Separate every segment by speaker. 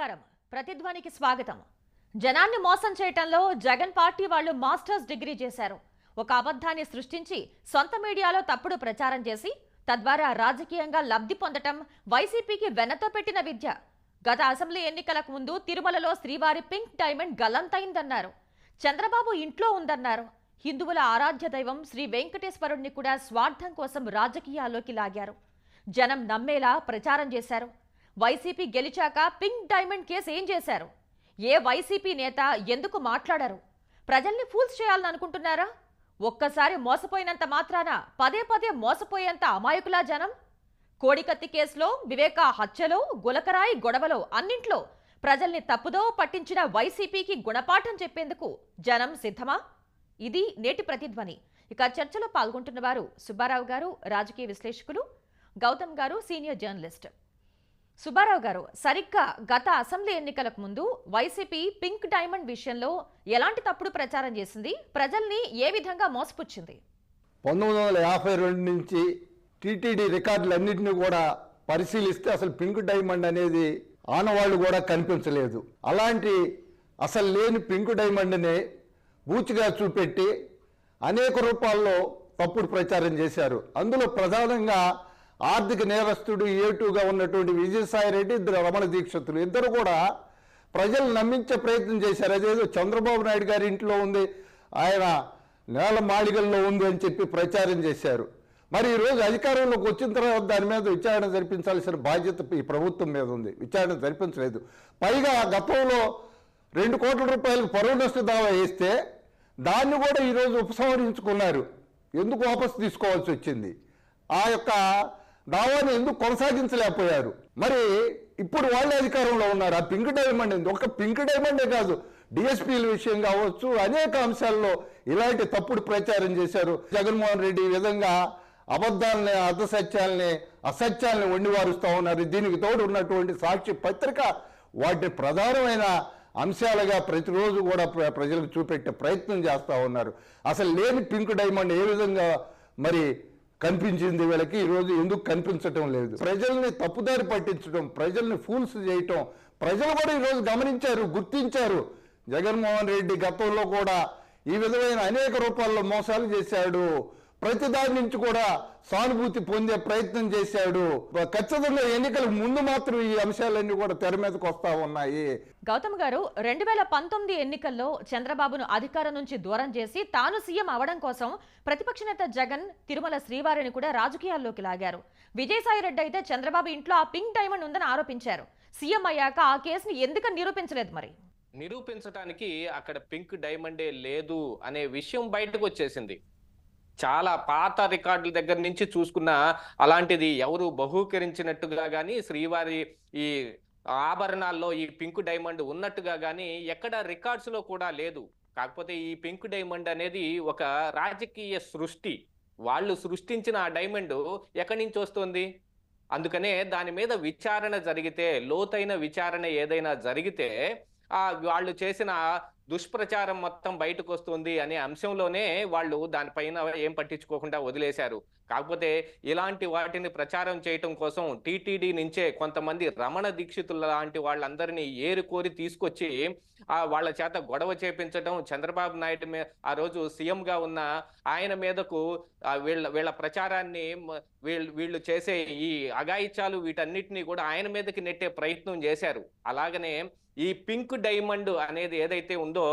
Speaker 1: నమస్కారం ప్రతిధ్వనికి స్వాగతం జనాన్ని మోసం చేయటంలో జగన్ పార్టీ వాళ్ళు మాస్టర్స్ డిగ్రీ చేశారు. ఒక అబద్ధాన్ని సృష్టించి సొంత మీడియాలో తప్పుడు ప్రచారం చేసి తద్వారా రాజకీయంగా లబ్ధి పొందటం వైసీపీకి వెనతో పెట్టిన విద్య. గత అసెంబ్లీ ఎన్నికలకు ముందు తిరుమలలో శ్రీవారి పింక్ డైమండ్ గల్లంతైందన్నారు. చంద్రబాబు ఇంట్లో ఉందన్నారు. హిందువుల ఆరాధ్య దైవం శ్రీ వెంకటేశ్వరుణ్ణి కూడా స్వార్థం కోసం రాజకీయాల్లోకి లాగారు. జనం నమ్మేలా ప్రచారం చేశారు. వైసీపీ గెలిచాక పింక్ డైమండ్ కేసు ఏం చేశారు? ఏ వైసీపీ నేత ఎందుకు మాట్లాడారు? ప్రజల్ని ఫూల్స్ చేయాలని అనుకుంటున్నారా? ఒక్కసారి మోసపోయినంత మాత్రాన పదే పదే మోసపోయేంత అమాయకులా జనం? కోడికత్తి కేసులో వివేక హత్యలో గులకరాయి గొడవలో అన్నింట్లో ప్రజల్ని తప్పుదో పట్టించిన వైసీపీకి గుణపాఠం చెప్పేందుకు జనం సిద్ధమా? ఇది నేటి ప్రతిధ్వని. ఇక చర్చలో పాల్గొంటున్న వారు సుబ్బారావు గారు రాజకీయ విశ్లేషకులు గౌతమ్ గారు సీనియర్ జర్నలిస్ట్. సుబ్బారావు గారు సరిగ్గా గత అసెంబ్లీ ఎన్నికలకు ముందు వైసీపీ పింక్ డైమండ్ విషయంలో ఎలాంటి తప్పుడు ప్రచారం చేసింది? ప్రజల్ని ఏ విధంగా మోసపుచ్చింది?
Speaker 2: పంతొమ్మిది వందల యాభై రెండు నుంచి టీటీడీ రికార్డులన్నింటినీ కూడా పరిశీలిస్తే అసలు పింక్ డైమండ్ అనేది ఆనవాళ్ళు కూడా కనిపించలేదు. అలాంటి అసలు లేని పింక్ డైమండ్ని బూచిగా చూపెట్టి అనేక రూపాల్లో తప్పుడు ప్రచారం చేశారు. అందులో ప్రధానంగా ఆర్థిక నేరస్తుడు ఏటుగా ఉన్నటువంటి విజయసాయి రెడ్డి ఇద్దరు రమణ దీక్షితులు. ఇద్దరు కూడా ప్రజలు నమ్మించే ప్రయత్నం చేశారు. అదేదో చంద్రబాబు నాయుడు గారి ఇంట్లో ఉంది ఆయన నేల మాళిగల్లో ఉంది అని చెప్పి ప్రచారం చేశారు. మరి ఈరోజు అధికారంలోకి వచ్చిన తర్వాత దాని మీద విచారణ జరిపించాల్సిన బాధ్యత ఈ ప్రభుత్వం మీద ఉంది. విచారణ జరిపించలేదు. పైగా గతంలో రెండు కోట్ల రూపాయలకు పరువు నష్ట దావా వేస్తే దాన్ని కూడా ఈరోజు ఉపసంహరించుకున్నారు. ఎందుకు వాపసు తీసుకోవాల్సి వచ్చింది? ఆ యొక్క దావాని ఎందుకు కొనసాగించలేకపోయారు? మరి ఇప్పుడు వాళ్ళే అధికారంలో ఉన్నారు. ఆ పింక్ డైమండ్ ఏంది? ఒక పింక్ డైమండే కాదు. డిఎస్పీల విషయం కావచ్చు అనేక అంశాల్లో ఇలాంటి తప్పుడు ప్రచారం చేశారు. జగన్మోహన్ రెడ్డి ఈ విధంగా అబద్ధాలని అర్ధసత్యాలని అసత్యాలని వండివారుస్తూ ఉన్నారు. దీనికి తోడు ఉన్నటువంటి సాక్షి పత్రిక వాటి ప్రధానమైన అంశాలుగా ప్రతిరోజు కూడా ప్రజలకు చూపెట్టే ప్రయత్నం చేస్తూ ఉన్నారు. అసలు లేని పింక్ డైమండ్ ఏ విధంగా మరి కనిపించింది వీళ్ళకి. ఈరోజు ఎందుకు కనిపించటం లేదు? ప్రజల్ని తప్పుదారి పట్టించడం ప్రజల్ని ఫూల్స్ చేయటం. ప్రజలు కూడా ఈరోజు గమనించారు గుర్తించారు. జగన్మోహన్ రెడ్డి గతంలో కూడా ఈ విధమైన అనేక రూపాల్లో మోసాలు చేశాడు. ప్రతి దాని నుంచి కూడా సానుభూతి పొందే ప్రయత్నం చేశాడు. ఖచ్చితంగా ఎన్నికలకు ముందు మాత్రం ఈ అంశాలన్నీ కూడా తెర మీదకి వస్తా ఉన్నాయి.
Speaker 1: గౌతమ్ గారు రెండు వేల పంతొమ్మిది ఎన్నికల్లో చంద్రబాబును అధికారం నుంచి దూరం చేసి తాను సీఎం అవడం కోసం ప్రతిపక్ష నేత జగన్ తిరుమల శ్రీవారిని కూడా రాజకీయాల్లోకి లాగారు. విజయసాయి రెడ్డి అయితే చంద్రబాబు ఇంట్లో ఆ పింక్ డైమండ్ ఉందని ఆరోపించారు. సీఎం అయ్యాక ఆ కేసుని ఎందుకని నిరూపించలేదు మరి?
Speaker 3: నిరూపించడానికి అక్కడ పింక్ డైమండే లేదు అనే విషయం బయటకు వచ్చేసింది. చాలా పాత రికార్డుల దగ్గర నుంచి చూసుకున్న అలాంటిది ఎవరు బహూకరించినట్టుగా కానీ శ్రీవారి ఈ ఆభరణాల్లో ఈ పింక్ డైమండ్ ఉన్నట్టుగా కానీ ఎక్కడ రికార్డ్స్లో కూడా లేదు. కాకపోతే ఈ పింక్ డైమండ్ అనేది ఒక రాజకీయ సృష్టి. వాళ్ళు సృష్టించిన ఆ డైమండ్ ఎక్కడి నుంచి వస్తుంది? అందుకనే దాని మీద విచారణ జరిగితే లోతైన విచారణ ఏదైనా జరిగితే ఆ వాళ్ళు చేసిన దుష్ప్రచారం మొత్తం బయటకు వస్తుంది అనే అంశంలోనే వాళ్ళు దానిపైన ఏం పట్టించుకోకుండా వదిలేశారు. కాకపోతే ఇలాంటి వాటిని ప్రచారం చేయటం కోసం టీటీడీ నుంచే కొంతమంది రమణ దీక్షితుల లాంటి వాళ్ళందరినీ ఏరుకోరి తీసుకొచ్చి ఆ వాళ్ళ చేత గొడవ చేపించడం చంద్రబాబు నాయుడు మీద ఆ రోజు సీఎంగా ఉన్న ఆయన మీదకు వీళ్ళ వీళ్ళ ప్రచారాన్ని వీళ్ళు వీళ్ళు చేసే ఈ అగాయిత్యాలు వీటన్నిటిని కూడా ఆయన మీదకి నెట్టే ప్రయత్నం చేశారు. అలాగనే ఈ పింక్ డైమండ్ అనేది ఏదైతే ఉందో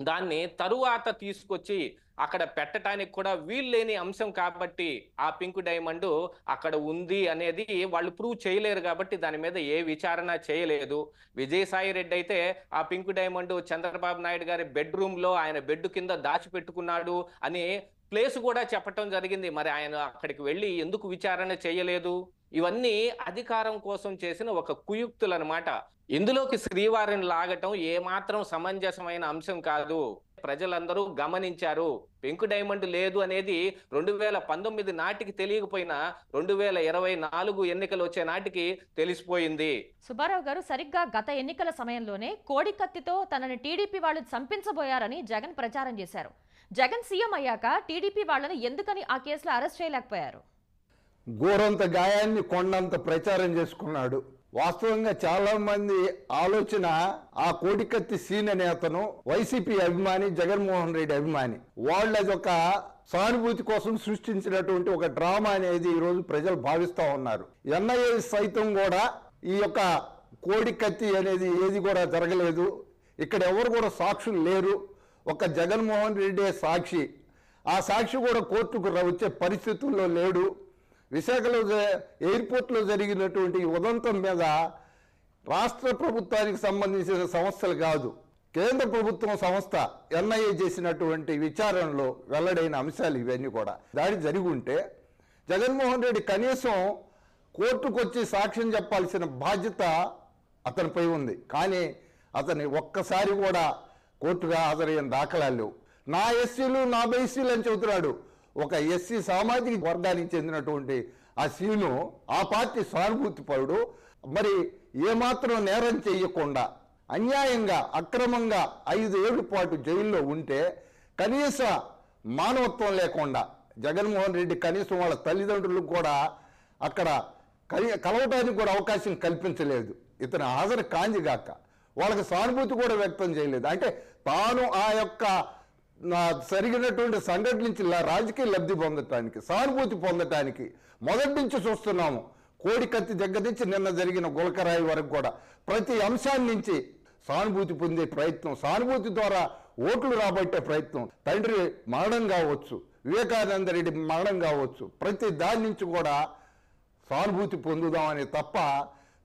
Speaker 3: దాన్ని తరువాత తీసుకొచ్చి అక్కడ పెట్టడానికి కూడా వీల్లేని అంశం కాబట్టి ఆ పింక్ డైమండ్ అక్కడ ఉంది అనేది వాళ్ళు ప్రూవ్ చేయలేరు కాబట్టి దాని మీద ఏ విచారణ చేయలేదు. విజయసాయి రెడ్డి అయితే ఆ పింక్ డైమండ్ చంద్రబాబు నాయుడు గారి బెడ్రూమ్లో ఆయన బెడ్ కింద దాచిపెట్టుకున్నాడు అని ప్లేస్ కూడా చెప్పటం జరిగింది. మరి ఆయన అక్కడికి వెళ్ళి ఎందుకు విచారణ చేయలేదు? ఇవన్నీ అధికారం కోసం చేసిన ఒక కుయుక్తులు అనమాట ఇందులోకి శ్రీవారిని లాగటం ఏమాత్రం సమంజసమైన అంశం కాదు. ప్రజలందరూ గమనించారు. పెంకు డైమండ్ లేదు అనేది రెండు వేల పంతొమ్మిది నాటికి తెలియకపోయినా రెండు వేల ఇరవై నాలుగు ఎన్నికలు వచ్చే నాటికి తెలిసిపోయింది.
Speaker 1: సుబ్బారావు గారు సరిగ్గా గత ఎన్నికల సమయంలోనే కోడి కత్తితో తనని టీడీపీ వాళ్ళు చంపించబోయారని జగన్ ప్రచారం చేశారు. జగన్ సీఎం అయ్యాక టీడీపీ వాళ్ళని ఎందుకని ఆ కేసులో అరెస్ట్ చేయలేకపోయారు?
Speaker 2: గోరంత గాయాన్ని కొండంత ప్రచారం చేసుకున్నాడు. వాస్తవంగా చాలా మంది ఆలోచన ఆ కోడికత్తి సీన్ అనే అతను వైసీపీ అభిమాని జగన్మోహన్ రెడ్డి అభిమాని. వాళ్ళు అది ఒక సానుభూతి కోసం సృష్టించినటువంటి ఒక డ్రామా అనేది ఈరోజు ప్రజలు భావిస్తూ ఉన్నారు. ఎన్ఐఏ సైతం కూడా ఈ యొక్క కోడికత్తి అనేది ఏది కూడా జరగలేదు. ఇక్కడ ఎవరు కూడా సాక్షులు లేరు. ఒక జగన్మోహన్ రెడ్డి సాక్షి. ఆ సాక్షి కూడా కోర్టుకు వచ్చే పరిస్థితుల్లో లేడు. విశాఖలో ఎయిర్పోర్ట్లో జరిగినటువంటి ఉదంతం మీద రాష్ట్ర ప్రభుత్వానికి సంబంధించిన సంస్థలు కాదు కేంద్ర ప్రభుత్వం సంస్థ ఎన్ఐఏ చేసినటువంటి విచారణలో వెల్లడైన అంశాలు ఇవన్నీ కూడా. దాడి జరిగి ఉంటే జగన్మోహన్ రెడ్డి కనీసం కోర్టుకు వచ్చి సాక్ష్యం చెప్పాల్సిన బాధ్యత అతనిపై ఉంది. కానీ అతని ఒక్కసారి కూడా కోర్టుగా హాజరయ్యే దాఖలాలు నా ఎస్సీలు నా బైసీలు అని చెబుతున్నాడు. ఒక ఎస్సీ సామాజిక వర్గానికి చెందినటువంటి ఆ సీను ఆ పార్టీ సానుభూతి పరుడు. మరి ఏమాత్రం నేరం చేయకుండా అన్యాయంగా అక్రమంగా ఐదు ఏళ్ళ పాటు జైల్లో ఉంటే కనీస మానవత్వం లేకుండా జగన్మోహన్ రెడ్డి కనీసం వాళ్ళ తల్లిదండ్రులకు కూడా అక్కడ కలి- కలవటానికి కూడా అవకాశం కల్పించలేదు. ఇతను హాజరు కాంజిగాక వాళ్ళకి సానుభూతి కూడా వ్యక్తం చేయలేదు. అంటే తాను ఆ యొక్క నా జరిగినటువంటి సంఘటన నుంచి రాజకీయ లబ్ధి పొందటానికి సానుభూతి పొందటానికి మొదటి నుంచి చూస్తున్నాము. కోడికత్తి దగ్గర నుంచి నిన్న జరిగిన గులకరాయి వరకు కూడా ప్రతి అంశాన్ని నుంచి సానుభూతి పొందే ప్రయత్నం సానుభూతి ద్వారా ఓట్లు రాబట్టే ప్రయత్నం తండ్రి మరణం కావచ్చు వివేకానంద రెడ్డి మరణం కావచ్చు ప్రతి దాని నుంచి కూడా సానుభూతి పొందుదామని తప్ప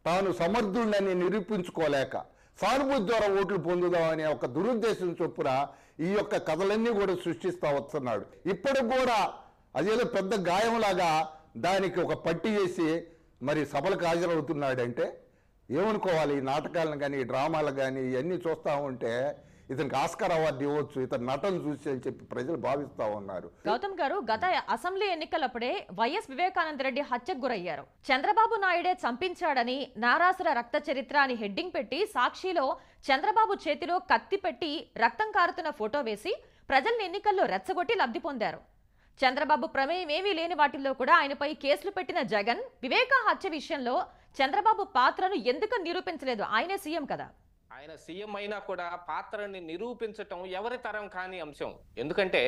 Speaker 2: తాను సమర్థుడిని నిరూపించుకోలేక సానుభూతి ద్వారా ఓట్లు పొందుదామనే ఒక దురుద్దేశం చొప్పున ఈ యొక్క కథలన్నీ కూడా సృష్టిస్తా వస్తున్నాడు. ఇప్పటికి కూడా అదేదో పెద్ద గాయంలాగా దానికి ఒక పట్టి వేసి మరి సభలకు హాజరవుతున్నాడంటే ఏమనుకోవాలి? ఈ నాటకాలను కానీ ఈ డ్రామాలు కానీ ఇవన్నీ చూస్తూ ఉంటే ఇతనికి ఆస్కార్ అవార్డు ఇవ్వచ్చు ఇతని నటన చూసి అని చెప్పి ప్రజలు భావిస్తా ఉన్నారు.
Speaker 1: గౌతమ్ గారు గత అసెంబ్లీ ఎన్నికలప్పుడే వైఎస్ వివేకానంద రెడ్డి హత్యకు గురయ్యారు. చంద్రబాబు నాయుడే చంపించాడని నారాసుర రక్త చరిత్ర అని హెడ్డింగ్ పెట్టి సాక్షిలో చంద్రబాబు చేతిలో కత్తి పెట్టి రక్తం కారుతున్న ఫోటో వేసి ప్రజల్ని ఎన్నికల్లో రెచ్చగొట్టి లబ్ధి పొందారు. చంద్రబాబు ప్రమేయం ఏమీ లేని వాటిల్లో కూడా ఆయనపై కేసులు పెట్టిన జగన్ వివేకా హత్య విషయంలో చంద్రబాబు పాత్రను ఎందుకు నిరూపించలేదు? ఆయనే సీఎం కదా.
Speaker 3: ఆయన సీఎం అయినా కూడా పాత్రని నిరూపించటం ఎవరి తరం కాని అంశం. ఎందుకంటే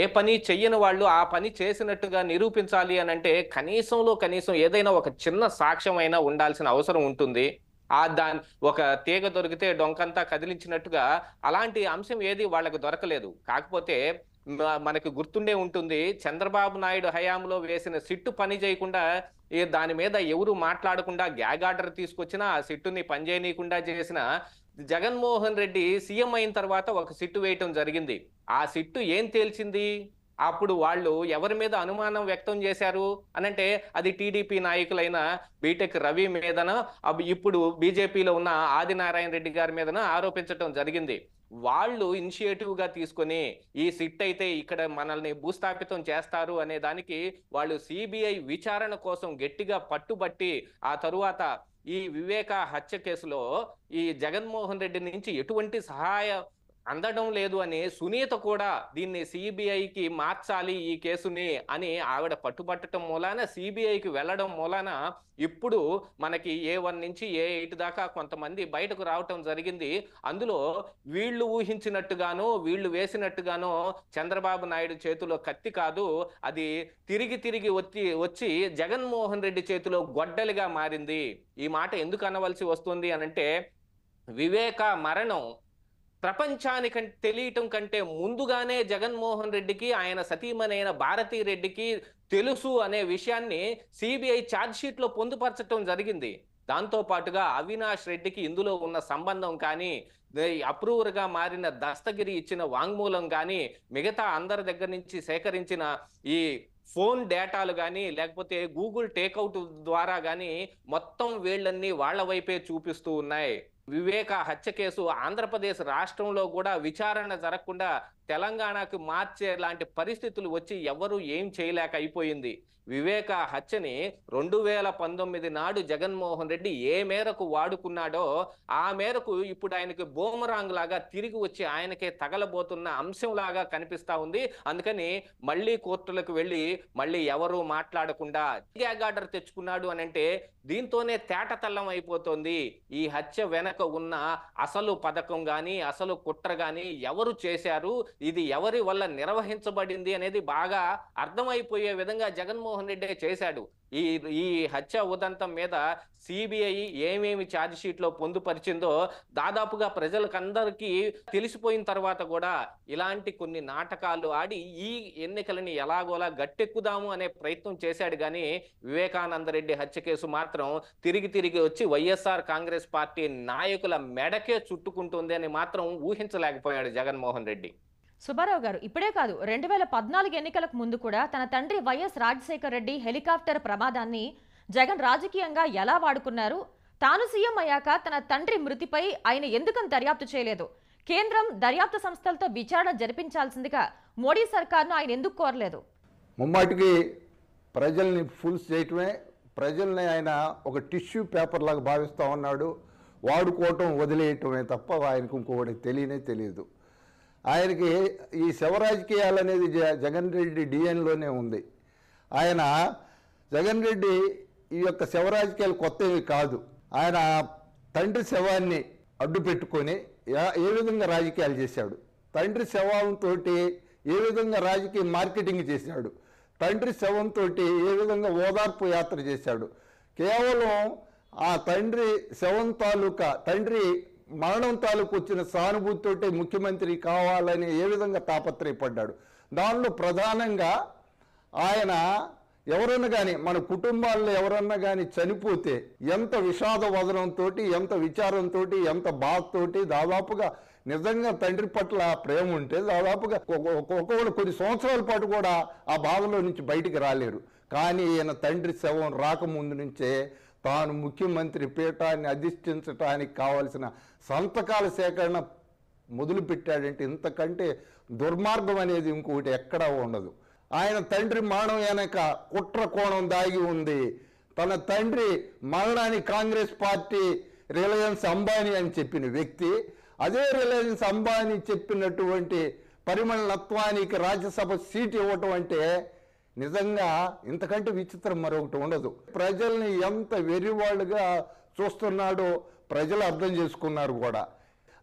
Speaker 3: ఏ పని చెయ్యని వాళ్ళు ఆ పని చేసినట్టుగా నిరూపించాలి అని అంటే కనీసంలో కనీసం ఏదైనా ఒక చిన్న సాక్ష్యం అయినా ఉండాల్సిన అవసరం ఉంటుంది. ఆ దాని ఒక తీగ దొరికితే డొంకంతా కదిలించినట్టుగా అలాంటి అంశం ఏది వాళ్ళకు దొరకలేదు. కాకపోతే మనకి మనకు గుర్తుండే ఉంటుంది చంద్రబాబు నాయుడు హయాంలో వేసిన సిట్టు పని చేయకుండా దాని మీద ఎవరు మాట్లాడకుండా గ్యాగ్ ఆర్డర్ తీసుకొచ్చినా ఆ సిట్టుని పనిచేయనీయకుండా చేసిన జగన్మోహన్ రెడ్డి సీఎం అయిన తర్వాత ఒక సిట్టు వేయటం జరిగింది. ఆ సిట్టు ఏం తేల్చింది? అప్పుడు వాళ్ళు ఎవరి మీద అనుమానం వ్యక్తం చేశారు? అనంటే అది టీడీపీ నాయకులైన బీటెక్ రవి మీదన ఇప్పుడు బీజేపీలో ఉన్న ఆదినారాయణ రెడ్డి గారి మీదన ఆరోపించటం జరిగింది. వాళ్ళు ఇనిషియేటివ్గా తీసుకొని ఈ సిట్ అయితే ఇక్కడ మనల్ని భూస్థాపితం చేస్తారు అనే దానికి వాళ్ళు సిబిఐ విచారణ కోసం గట్టిగా పట్టుబట్టి ఆ తరువాత ఈ వివేక హత్య కేసులో ఈ జగన్మోహన్ రెడ్డి నుంచి ఎటువంటి సహాయ అందడం లేదు అని సునీత కూడా దీన్ని సిబిఐకి మార్చాలి ఈ కేసుని అని ఆవిడ పట్టుబట్టడం మూలాన సిబిఐకి వెళ్ళడం మూలాన ఇప్పుడు మనకి ఏ వన్ నుంచి ఏ ఎయిట్ దాకా కొంతమంది బయటకు రావటం జరిగింది. అందులో వీళ్ళు ఊహించినట్టుగాను వీళ్ళు వేసినట్టుగాను చంద్రబాబు నాయుడు చేతిలో కత్తి కాదు. అది తిరిగి తిరిగి వచ్చి వచ్చి జగన్మోహన్ రెడ్డి చేతిలో గొడ్డలిగా మారింది. ఈ మాట ఎందుకు అనవలసి వస్తుంది అనంటే వివేక మరణం ప్రపంచానికి తెలియటం కంటే ముందుగానే జగన్మోహన్ రెడ్డికి ఆయన సతీమణైన భారతీ రెడ్డికి తెలుసు అనే విషయాన్ని సిబిఐ ఛార్జ్లో పొందుపరచడం జరిగింది. దాంతో పాటుగా అవినాష్ రెడ్డికి ఇందులో ఉన్న సంబంధం కానీ అప్రూవర్గా మారిన దస్తగిరి ఇచ్చిన వాంగ్మూలం కానీ మిగతా అందరి దగ్గర నుంచి సేకరించిన ఈ ఫోన్ డేటాలు కానీ లేకపోతే గూగుల్ టేక్అవుట్ ద్వారా కానీ మొత్తం వీళ్ళన్ని వాళ్ళ వైపే చూపిస్తూ ఉన్నాయి. వివేక హత్య కేసు ఆంధ్రప్రదేశ్ రాష్ట్రంలో కూడా విచారణ జరగకుండా తెలంగాణకు మార్చే లాంటి పరిస్థితులు వచ్చి ఎవరు ఏం చేయలేక అయిపోయింది. వివేక హత్యని రెండు వేల పంతొమ్మిది నాడు జగన్మోహన్ రెడ్డి ఏ మేరకు వాడుకున్నాడో ఆ మేరకు ఇప్పుడు ఆయనకి బోమరాంగ్ లాగా తిరిగి వచ్చి ఆయనకే తగలబోతున్న అంశం లాగా కనిపిస్తా ఉంది. అందుకని మళ్ళీ కోర్టులకు వెళ్ళి మళ్ళీ ఎవరు మాట్లాడకుండా గ్యాగ్ ఆర్డర్ తెచ్చుకున్నాడు అని అంటే దీంతోనే తేటతల్లం అయిపోతుంది. ఈ హత్య వెనక ఉన్న అసలు పథకం కానీ అసలు కుట్ర కానీ ఎవరు చేశారు? ఇది ఎవరి వల్ల నిర్వహించబడింది అనేది బాగా అర్థమైపోయే విధంగా జగన్మోహన్ రెడ్డి చేశాడు. ఈ ఈ హత్య ఉదంతం మీద సిబిఐ ఏమేమి ఛార్జ్ షీట్లో పొందుపరిచిందో దాదాపుగా ప్రజలకందరికీ తెలిసిపోయిన తర్వాత కూడా ఇలాంటి కొన్ని నాటకాలు ఆడి ఈ ఎన్నికలని ఎలాగోలా గట్టెక్కుదాము అనే ప్రయత్నం చేశాడు. కానీ వివేకానంద రెడ్డి హత్య కేసు మాత్రం తిరిగి తిరిగి వచ్చి వైఎస్ఆర్ కాంగ్రెస్ పార్టీ నాయకుల మెడకే చుట్టుకుంటుంది అని మాత్రం ఊహించలేకపోయాడు జగన్మోహన్ రెడ్డి.
Speaker 1: సుబ్బారావు గారు ఇప్పుడే కాదు రెండు వేల పద్నాలుగు ఎన్నికలకు ముందు కూడా తన తండ్రి వైఎస్ రాజశేఖర రెడ్డి హెలికాప్టర్ ప్రమాదాన్ని జగన్ రాజకీయంగా ఎలా వాడుకున్నారు? తాను సీఎం అయ్యాక తన తండ్రి మృతిపై ఆయన ఎందుకని దర్యాప్తు చేయలేదు? కేంద్రం దర్యాప్తు సంస్థలతో విచారణ జరిపించాల్సిందిగా మోడీ సర్కార్ను ఆయన ఎందుకు కోరలేదు?
Speaker 2: ముమ్మాటికి ప్రజల్ని ఫుల్ చేయటమే ప్రజల్ని ఆయన ఒక టిష్యూ పేపర్ లాగా భావిస్తూ ఉన్నాడు. వాడుకోవటం వదిలేయటమే తప్ప ఆయనకు ఇంకొకటి తెలియనే తెలియదు. ఆయనకి ఈ శవ రాజకీయాలు అనేది జ- జగన్ రెడ్డి డిఎన్లోనే ఉంది. ఆయన జగన్ రెడ్డి ఈ యొక్క శవ రాజకీయాలు కొత్తవి కాదు. ఆయన తండ్రి శవాన్ని అడ్డు పెట్టుకొని ఏ విధంగా రాజకీయాలు చేశాడు? తండ్రి శవంతో ఏ విధంగా రాజకీయ మార్కెటింగ్ చేశాడు? తండ్రి శవంతో ఏ విధంగా ఓదార్పు యాత్ర చేశాడు? కేవలం ఆ తండ్రి శవం తాలూకా తండ్రి మరణం తాలూకు వచ్చిన సానుభూతితోటే ముఖ్యమంత్రి కావాలని ఏ విధంగా తాపత్రయపడ్డాడు? దానిలో ప్రధానంగా ఆయన ఎవరన్నా కానీ మన కుటుంబాల్లో ఎవరన్నా కానీ చనిపోతే ఎంత విషాద వదనంతో ఎంత విచారంతో ఎంత బాధతోటి దాదాపుగా నిజంగా తండ్రి పట్ల ప్రేమ ఉంటే దాదాపుగా ఒక్కొక్కరు కొన్ని సంవత్సరాల పాటు కూడా ఆ బాధలో నుంచి బయటికి రాలేరు. కానీ ఈయన తండ్రి శవం రాకముందు నుంచే తాను ముఖ్యమంత్రి పీఠాన్ని అధిష్ఠించడానికి కావలసిన సంతకాల సేకరణ మొదలుపెట్టాడంటే ఇంతకంటే దుర్మార్గం అనేది ఇంకొకటి ఎక్కడా ఉండదు. ఆయన తండ్రి మరణం వెనక కుట్ర కోణం దాగి ఉంది. తన తండ్రి మరణానికి కాంగ్రెస్ పార్టీ రిలయన్స్ అంబానీ అని చెప్పిన వ్యక్తి అదే రిలయన్స్ అంబానీ చెప్పినటువంటి పరిమళత్వానికి రాజ్యసభ సీట్ ఇవ్వటం అంటే నిజంగా ఇంతకంటే విచిత్రం మరొకటి ఉండదు. ప్రజల్ని ఎంత వెర్రివాళ్ళుగా చూస్తున్నాడో ప్రజలు అర్థం చేసుకున్నారు కూడా.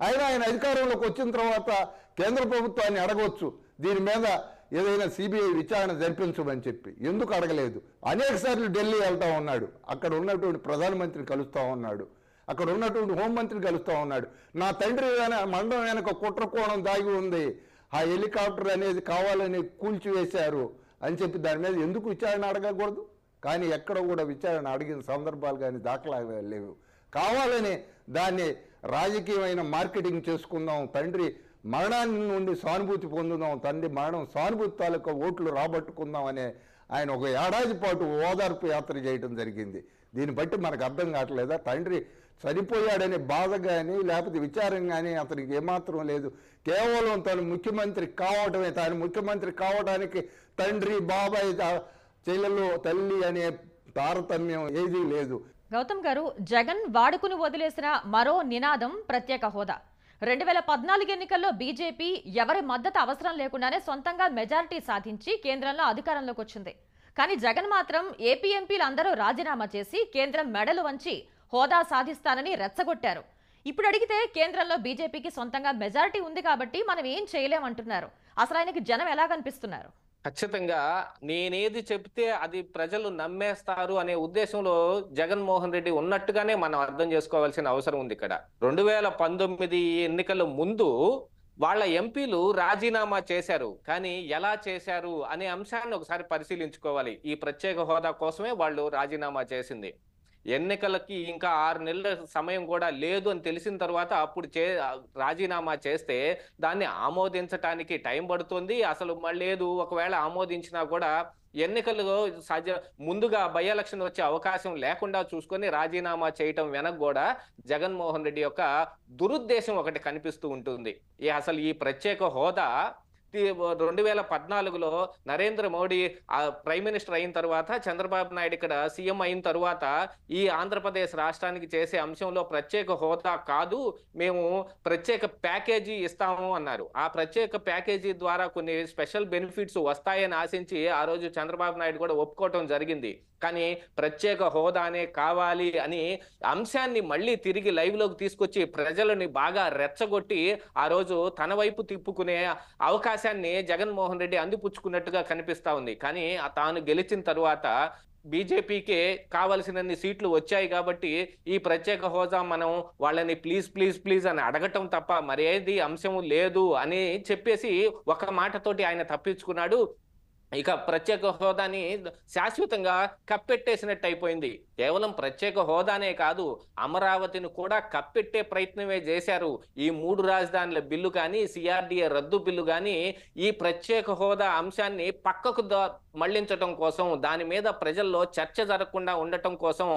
Speaker 2: అయినా ఆయన అధికారంలోకి వచ్చిన తర్వాత కేంద్ర ప్రభుత్వాన్ని అడగవచ్చు దీని మీద ఏదైనా సిబిఐ విచారణ జరిపించమని చెప్పి. ఎందుకు అడగలేదు? అనేక సార్లు ఢిల్లీ వెళ్తా ఉన్నాడు. అక్కడ ఉన్నటువంటి ప్రధానమంత్రిని కలుస్తూ ఉన్నాడు. అక్కడ ఉన్నటువంటి హోంమంత్రిని కలుస్తూ ఉన్నాడు. నా తండ్రి మండలం వెనక కుట్ర కోణం దాగి ఉంది. ఆ హెలికాప్టర్ అనేది కావాలని కూల్చివేశారు. అని చెప్పి దాని మీద ఎందుకు విచారణ అడగకూడదు? కానీ ఎక్కడ కూడా విచారణ అడిగిన సందర్భాలు కానీ దాఖలాలు లేవు. కావాలని దాన్ని రాజకీయమైన మార్కెటింగ్ చేసుకుందాం తండ్రి మరణాన్ని నుండి సానుభూతి పొందుదాం తండ్రి మరణం సానుభూతి తాలూకా ఓట్లు రాబట్టుకుందాం అనే ఆయన ఒక ఏడాది పాటు ఓదార్పు యాత్ర చేయడం జరిగింది. దీన్ని బట్టి మనకు అర్థం కావట్లేదా? తండ్రి చనిపోయాడనే బాధ కానీ లేకపోతే విచారం కానీ అతనికి ఏమాత్రం లేదు. కేవలం తను ముఖ్యమంత్రి కావటమే తాను ముఖ్యమంత్రి కావడానికి తండ్రి బాబాయ్ చెల్లెలు తల్లి అనే తారతమ్యం ఏదీ లేదు.
Speaker 1: గౌతమ్ గారు జగన్ వాడుకుని వదిలేసిన మరో నినాదం ప్రత్యేక హోదా. రెండు వేల పద్నాలుగు ఎన్నికల్లో బీజేపీ ఎవరి మద్దతు అవసరం లేకుండానే సొంతంగా మెజారిటీ సాధించి కేంద్రంలో అధికారంలోకి వచ్చింది. కానీ జగన్ మాత్రం ఏపీ ఎంపీలు అందరూ రాజీనామా చేసి కేంద్రం మెడలు వంచి హోదా సాధిస్తానని రెచ్చగొట్టారు. ఇప్పుడు అడిగితే కేంద్రంలో బీజేపీకి సొంతంగా మెజారిటీ ఉంది కాబట్టి మనం ఏం చేయలేమంటున్నారు. అసలు ఆయనకి జనం ఎలా కనిపిస్తున్నారు?
Speaker 3: ఖచ్చితంగా నేనేది చెప్తే అది ప్రజలు నమ్మేస్తారు అనే ఉద్దేశంలో జగన్మోహన్ రెడ్డి ఉన్నట్టుగానే మనం అర్థం చేసుకోవాల్సిన అవసరం ఉంది ఇక్కడ. రెండు వేల పంతొమ్మిది ఎన్నికల ముందు వాళ్ళ ఎంపీలు రాజీనామా చేశారు. కానీ ఎలా చేశారు అనే అంశాన్ని ఒకసారి పరిశీలించుకోవాలి. ఈ ప్రత్యేక హోదా కోసమే వాళ్ళు రాజీనామా చేసింది. ఎన్నికలకి ఇంకా ఆరు నెలల సమయం కూడా లేదు అని తెలిసిన తర్వాత అప్పుడు చే రాజీనామా చేస్తే దాన్ని ఆమోదించటానికి టైం పడుతుంది. అసలు మళ్ళీ లేదు ఒకవేళ ఆమోదించినా కూడా ఎన్నికలు సజ ముందుగా బై ఎలక్షన్ వచ్చే అవకాశం లేకుండా చూసుకొని రాజీనామా చేయటం వెనక కూడా జగన్మోహన్ రెడ్డి యొక్క దురుద్దేశం ఒకటి కనిపిస్తూ ఉంటుంది. ఈ అసలు ఈ ప్రత్యేక హోదా రెండు వేల పద్నాలుగులో నరేంద్ర మోడీ ఆ, ప్రైమ్ మినిస్టర్ అయిన తర్వాత చంద్రబాబు నాయుడు ఇక్కడ సీఎం అయిన తర్వాత ఈ ఆంధ్రప్రదేశ్ రాష్ట్రానికి చేసే అంశంలో ప్రత్యేక హోదా కాదు మేము ప్రత్యేక ప్యాకేజీ ఇస్తాము అన్నారు. ఆ ప్రత్యేక ప్యాకేజీ ద్వారా కొన్ని స్పెషల్ బెనిఫిట్స్ వస్తాయని ఆశించి ఆ రోజు చంద్రబాబు నాయుడు కూడా ఒప్పుకోవటం జరిగింది. కానీ ప్రత్యేక హోదానే కావాలి అని అంశాన్ని మళ్ళీ తిరిగి లైవ్లోకి తీసుకొచ్చి ప్రజలని బాగా రెచ్చగొట్టి ఆ రోజు తన వైపు తిప్పుకునే అవకాశం అవకాశాన్ని జగన్మోహన్ రెడ్డి అందిపుచ్చుకున్నట్టుగా కనిపిస్తా ఉంది. కానీ తాను గెలిచిన తరువాత బీజేపీకి కావలసినన్ని సీట్లు వచ్చాయి కాబట్టి ఈ ప్రత్యేక హోదా మనం వాళ్ళని ప్లీజ్ ప్లీజ్ ప్లీజ్ అని అడగటం తప్ప మరేది అంశం లేదు అని చెప్పేసి ఒక మాటతోటి ఆయన తప్పించుకున్నాడు. ఇక ప్రత్యేక హోదాని శాశ్వతంగా కప్పెట్టేసినట్టు అయిపోయింది. కేవలం ప్రత్యేక హోదానే కాదు అమరావతిని కూడా కప్పెట్టే ప్రయత్నమే చేశారు. ఈ మూడు రాజధానుల బిల్లు కానీ సిఆర్డిఏ రద్దు బిల్లు కానీ ఈ ప్రత్యేక హోదా అంశాన్ని పక్కకు మళ్ళించటం కోసం దాని మీద ప్రజల్లో చర్చ జరగకుండా ఉండటం కోసం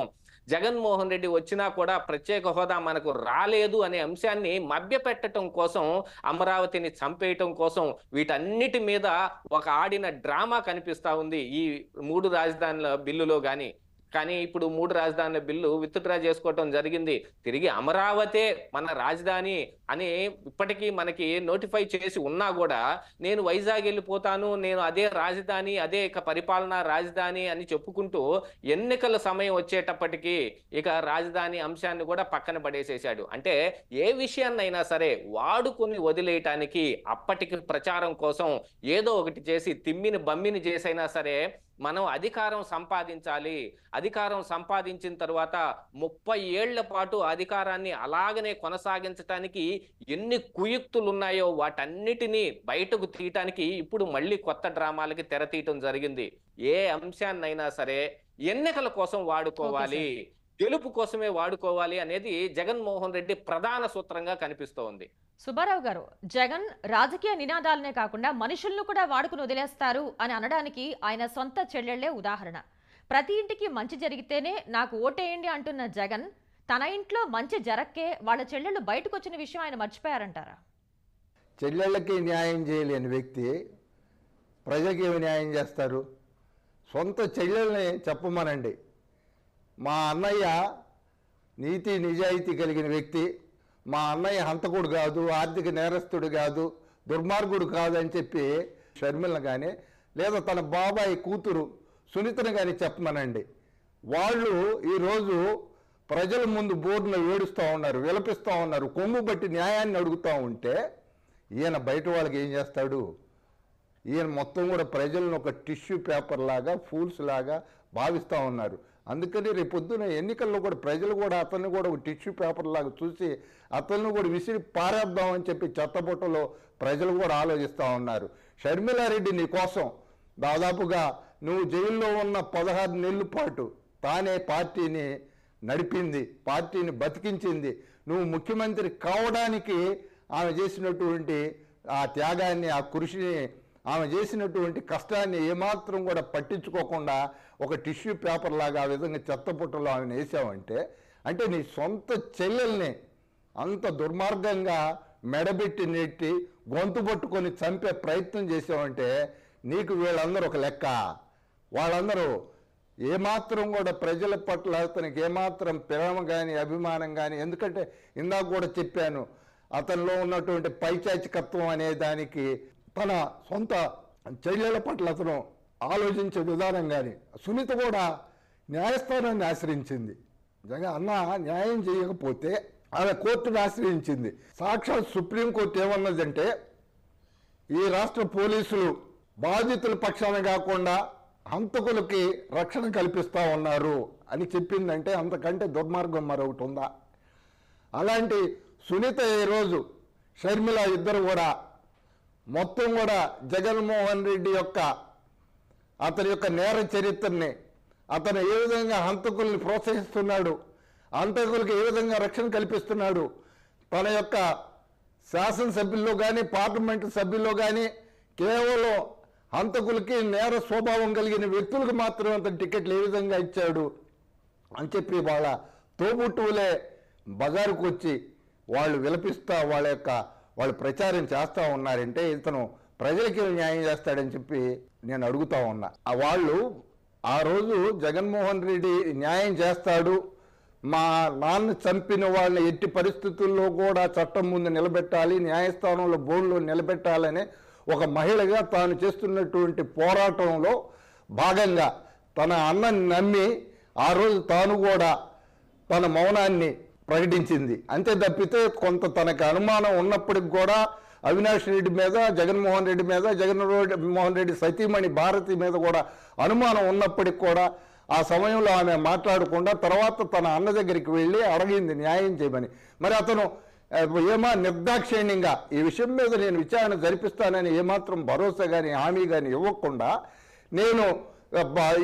Speaker 3: జగన్మోహన్ రెడ్డి వచ్చినా కూడా ప్రత్యేక హోదా మనకు రాలేదు అనే అంశాన్ని మభ్యపెట్టడం కోసం అమరావతిని చంపేయటం కోసం వీటన్నిటి మీద ఒక ఆడిన డ్రామా కనిపిస్తా ఉంది ఈ మూడు రాజధానుల బిల్లులో గాని. కానీ ఇప్పుడు మూడు రాజధానుల బిల్లు విత్డ్రా చేసుకోవటం జరిగింది. తిరిగి అమరావతే మన రాజధాని అని ఇప్పటికీ మనకి నోటిఫై చేసి ఉన్నా కూడా నేను వైజాగ్ వెళ్ళిపోతాను నేను అదే రాజధాని అదే ఇక పరిపాలనా రాజధాని అని చెప్పుకుంటూ ఎన్నికల సమయం వచ్చేటప్పటికి ఇక రాజధాని అంశాన్ని కూడా పక్కన పడేసేశాడు. అంటే ఏ విషయాన్నైనా సరే వాడుకొని వదిలేయటానికి అప్పటికి ప్రచారం కోసం ఏదో ఒకటి చేసి తిమ్మిని బమ్మిని చేసైనా సరే మనం అధికారం సంపాదించాలి. అధికారం సంపాదించిన తర్వాత ముప్పై ఏళ్ళ పాటు అధికారాన్ని అలాగనే కొనసాగించటానికి ఎన్ని కుయుక్తులు ఉన్నాయో వాటన్నిటినీ బయటకు తీయటానికి ఇప్పుడు మళ్ళీ కొత్త డ్రామాలకి తెర తీయటం జరిగింది. ఏ అంశాన్నైనా సరే ఎన్నికల కోసం వాడుకోవాలి గెలుపు కోసమే వాడుకోవాలి అనేది జగన్మోహన్ రెడ్డి ప్రధాన సూత్రంగా కనిపిస్తోంది.
Speaker 1: సుబ్బారావు గారు జగన్ రాజకీయ నినాదాలనే కాకుండా మనుషులను కూడా వాడుకుని వదిలేస్తారు అని అనడానికి ఆయన సొంత చెల్లెళ్ళే ఉదాహరణ. ప్రతి ఇంటికి మంచి జరిగితేనే నాకు ఓటేయండి అంటున్న జగన్ తన ఇంట్లో మంచి జరక్కే వాళ్ళ చెల్లెళ్ళు బయటకు వచ్చిన విషయం ఆయన మర్చిపోయారంటారా?
Speaker 2: చెల్లెళ్ళకి న్యాయం చేయలేని వ్యక్తి ప్రజకి ఏమి న్యాయం చేస్తారు? సొంత చెల్లెల్ని చెప్పమనండి. మా అన్నయ్య నీతి నిజాయితీ కలిగిన వ్యక్తి మా అన్నయ్య హంతకుడు కాదు ఆర్థిక నేరస్తుడు కాదు దుర్మార్గుడు కాదు అని చెప్పి షర్మిలను కానీ లేదా తన బాబాయ్ కూతురు సునీతను కానీ చెప్పమనండి. వాళ్ళు ఈరోజు ప్రజల ముందు బోర్డును ఏడుస్తూ ఉన్నారు విలపిస్తూ ఉన్నారు కొమ్ము బట్టి న్యాయాన్ని అడుగుతూ ఉంటే ఈయన బయట వాళ్ళకి ఏం చేస్తాడు? ఈయన మొత్తం కూడా ప్రజలను ఒక టిష్యూ పేపర్ లాగా ఫూల్స్ లాగా భావిస్తూ ఉన్నారు. అందుకని రేపు ఎన్నికల్లో కూడా ప్రజలు కూడా అతన్ని కూడా ఒక టిష్యూ పేపర్ లాగా చూసి అతన్ని కూడా విసిరి పారేద్దామని చెప్పి చెత్తబుట్టలో ప్రజలు కూడా ఆలోచిస్తూ ఉన్నారు. షర్మిలారెడ్డి నీ కోసం దాదాపుగా నువ్వు జైల్లో ఉన్న పదహారు నెలల పాటు తానే పార్టీని నడిపింది పార్టీని బతికించింది. నువ్వు ముఖ్యమంత్రి కావడానికి ఆమె చేసినటువంటి ఆ త్యాగాన్ని ఆ కృషిని ఆమె చేసినటువంటి కష్టాన్ని ఏమాత్రం కూడా పట్టించుకోకుండా ఒక టిష్యూ పేపర్ లాగా ఆ విధంగా చెత్తపుట్టలో ఆమెను వేసావంటే అంటే నీ సొంత చెల్లెల్ని అంత దుర్మార్గంగా మెడబెట్టి నెట్టి గొంతు పట్టుకొని చంపే ప్రయత్నం చేసావంటే నీకు వీళ్ళందరూ ఒక లెక్క. వాళ్ళందరూ ఏమాత్రం కూడా ప్రజల పట్ల అతనికి ఏమాత్రం ప్రేమ కానీ అభిమానం కానీ ఎందుకంటే ఇందాక కూడా చెప్పాను అతనిలో ఉన్నటువంటి పైచాచికత్వం అనే దానికి తన సొంత చెల్లెల పట్ల అతను ఆలోచించే విధానం కానీ సునీత కూడా న్యాయస్థానాన్ని ఆశ్రయించింది. నిజంగా అన్న న్యాయం చేయకపోతే ఆమె కోర్టును ఆశ్రయించింది. సాక్షాత్ సుప్రీంకోర్టు ఏమన్నదంటే ఈ రాష్ట్ర పోలీసులు బాధితుల పక్షాన కాకుండా హంతకులకి రక్షణ కల్పిస్తూ ఉన్నారు అని చెప్పిందంటే అంతకంటే దుర్మార్గం మరొకటి ఉందా? అలాంటి సునీత ఈరోజు షర్మిల ఇద్దరు కూడా మొత్తం కూడా జగన్మోహన్ రెడ్డి యొక్క అతని యొక్క నేర చరిత్రని అతను ఏ విధంగా హంతకుల్ని ప్రోత్సహిస్తున్నాడు హంతకులకి ఏ విధంగా రక్షణ కల్పిస్తున్నాడు తన యొక్క శాసనసభ్యుల్లో కానీ పార్లమెంటు సభ్యుల్లో కానీ కేవలం హంతకులకి నేర స్వభావం కలిగిన వ్యక్తులకు మాత్రం అతను టికెట్లు ఏ విధంగా ఇచ్చాడు అని చెప్పి వాళ్ళ తోబుట్టువులే బజారుకు వచ్చి వాళ్ళు విలపిస్తా వాళ్ళ యొక్క వాళ్ళు ప్రచారం చేస్తూ ఉన్నారంటే ఇతను ప్రజలకి న్యాయం చేస్తాడని చెప్పి నేను అడుగుతా ఉన్నా. ఆ వాళ్ళు ఆ రోజు జగన్మోహన్ రెడ్డి న్యాయం చేస్తాడు. మా నాన్న చంపిన వాళ్ళని ఎట్టి పరిస్థితుల్లో కూడా చట్టం ముందు నిలబెట్టాలి న్యాయస్థానంలో బోర్డులో నిలబెట్టాలనే ఒక మహిళగా తాను చేస్తున్నటువంటి పోరాటంలో భాగంగా తన అన్నని నమ్మి ఆ రోజు తాను కూడా తన మౌనాన్ని ప్రకటించింది. అంతే తప్పితే కొంత తనకు అనుమానం ఉన్నప్పటికి కూడా అవినాష్ రెడ్డి మీద జగన్మోహన్ రెడ్డి మీద జగన్ రెడ్డి మోహన్ రెడ్డి సతీమణి భారతి మీద కూడా అనుమానం ఉన్నప్పటికి కూడా ఆ సమయంలో ఆమె మాట్లాడకుండా తర్వాత తన అన్న దగ్గరికి వెళ్ళి అడిగింది న్యాయం చేయమని. మరి అతను ఏమా నిర్దాక్షిణ్యంగా? ఈ విషయం మీద నేను విచారణ జరిపిస్తానని ఏమాత్రం భరోసా కానీ హామీ కానీ ఇవ్వకుండా నేను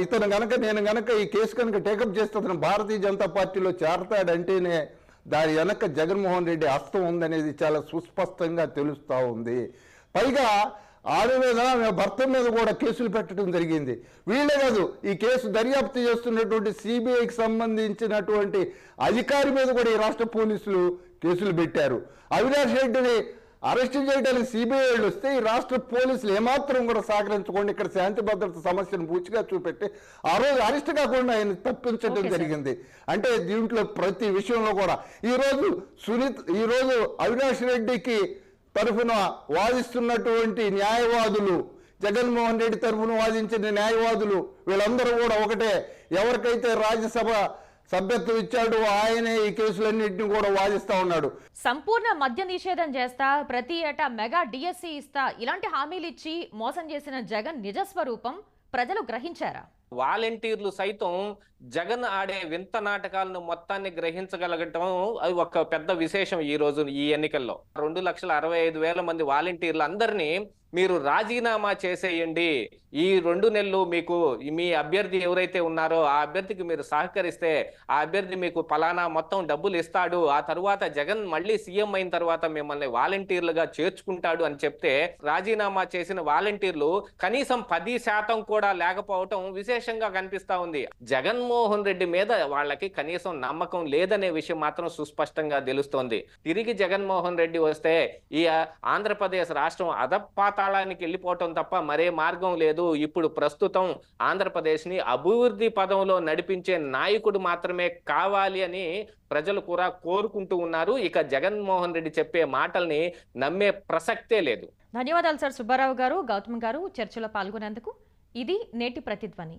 Speaker 2: ఇతను గనక నేను గనక ఈ కేసు కనుక టేకప్ చేస్తే అతను భారతీయ జనతా పార్టీలో చేరతాడంటేనే దాని వెనక జగన్మోహన్ రెడ్డి హస్తం ఉందనేది చాలా సుస్పష్టంగా తెలుస్తూ ఉంది. పైగా ఆమె మీద భర్త మీద కూడా కేసులు పెట్టడం జరిగింది. వీళ్ళే కాదు ఈ కేసు దర్యాప్తు చేస్తున్నటువంటి సిబిఐకి సంబంధించినటువంటి అధికారి మీద కూడా ఈ రాష్ట్ర పోలీసులు కేసులు పెట్టారు. అవినాష్ రెడ్డిని అరెస్ట్ చేయడానికి సిబిఐ వాళ్ళు వస్తే ఈ రాష్ట్ర పోలీసులు ఏమాత్రం కూడా సహకరించకుండా ఇక్కడ శాంతి భద్రత సమస్యను పూచిగా చూపెట్టి ఆ రోజు అరెస్ట్ కాకుండా ఆయన తప్పించడం. జరిగింది. అంటే దీంట్లో ప్రతి విషయంలో కూడా ఈ రోజు సునీత్ ఈ రోజు అవినాష్ రెడ్డికి తరఫున వాదిస్తున్నటువంటి న్యాయవాదులు జగన్మోహన్ రెడ్డి తరఫున వాదించిన న్యాయవాదులు వీళ్ళందరూ కూడా ఒకటే. ఎవరికైతే రాజ్యసభ సభ్యత్వం ఇచ్చాడో ఆయనే ఈ కేసులన్నింటినీ కూడా వాదిస్తా ఉన్నాడు.
Speaker 1: సంపూర్ణ మద్య నిషేధం చేస్తా ప్రతి ఏటా మెగా డిఎస్సి ఇస్తా ఇలాంటి హామీలు ఇచ్చి మోసం చేసిన జగన్ నిజస్వరూపం ప్రజలు గ్రహించారా?
Speaker 3: వాలంటీర్లు సైతం జగన్ ఆడే వింత నాటకాలను మొత్తాన్ని గ్రహించగలగటం అది ఒక పెద్ద విశేషం ఈ రోజు ఈ ఎన్నికల్లో. రెండు లక్షల అరవై ఐదు వేల మంది వాలంటీర్లు అందరినీ మీరు రాజీనామా చేసేయండి. ఈ రెండు నెలలు మీకు మీ అభ్యర్థి ఎవరైతే ఉన్నారో ఆ అభ్యర్థికి మీరు సహకరిస్తే ఆ అభ్యర్థి మీకు పలానా మొత్తం డబ్బులు ఇస్తాడు. ఆ తర్వాత జగన్ మళ్ళీ సీఎం అయిన తర్వాత మిమ్మల్ని వాలంటీర్లుగా చేర్చుకుంటాడు అని చెప్తే రాజీనామా చేసిన వాలంటీర్లు కనీసం పది శాతం కూడా లేకపోవటం విశేషంగా కనిపిస్తా ఉంది. జగన్మోహన్ రెడ్డి మీద వాళ్ళకి కనీసం నమ్మకం లేదనే విషయం మాత్రం సుస్పష్టంగా తెలుస్తోంది. తిరిగి జగన్మోహన్ రెడ్డి వస్తే ఈ ఆంధ్రప్రదేశ్ రాష్ట్రం పాతాళానికి వెళ్ళిపోవటం తప్ప మరే మార్గం లేదు. ఇప్పుడు ప్రస్తుతం ఆంధ్రప్రదేశ్ని అభివృద్ధి పదంలో నడిపించే నాయకుడు మాత్రమే కావాలి అని ప్రజలు కూడా కోరుకుంటూ ఉన్నారు. ఇక జగన్మోహన్ రెడ్డి చెప్పే మాటల్ని నమ్మే ప్రసక్తే లేదు.
Speaker 1: ధన్యవాదాలు సార్ సుబ్బారావు గారు గౌతమ్ గారు చర్చలో పాల్గొనేందుకు. ఇది నేటి ప్రతిధ్వని.